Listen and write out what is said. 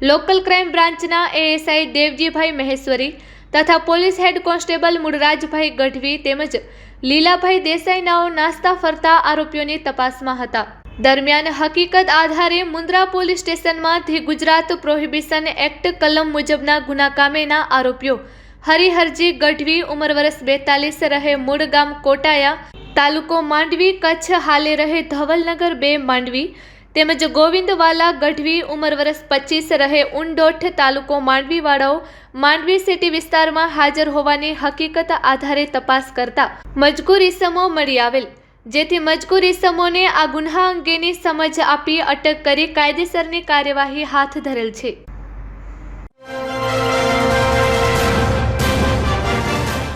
Local crime બ્રાન્ચના ASI Devjibhai Maheshwari તથા police head constable Mulrajbhai Gadhvi તેમજ લીલાભાઈ દેસાઈનાઓ નાસ્તા ફરતા આરોપીઓની તપાસમાં હતા. દરમિયાન હકીકત આધારે મુન્દ્રા પોલીસ સ્ટેશનમાં ધી ગુજરાત પ્રોહિબિશન એક્ટ કલમ મુજબના ગુના કામેના આરોપીઓ હરિહરજી ગઢવી ઉંમર વર્ષ બેતાલીસ રહે મૂળ ગામ કોટાયા તાલુકો માંડવી કચ્છ હાલે રહે ધવલનગર બે માંડવી તેમજ ગોવિંદવાલા, ગઢવી, ઉંમર વર્ષ પચીસ રહે ઉંડોઠ તાલુકો માંડવીવાળાઓ માંડવી સિટી વિસ્તારમાં હાજર હોવાની હકીકત આધારે તપાસ કરતા મજકૂર ઇસમો મળી આવેલ, જેથી મજકૂર ઇસમોને આ ગુન્હા અંગેની સમજ આપી અટક કરી કાયદેસરની કાર્યવાહી હાથ ધરેલ છે.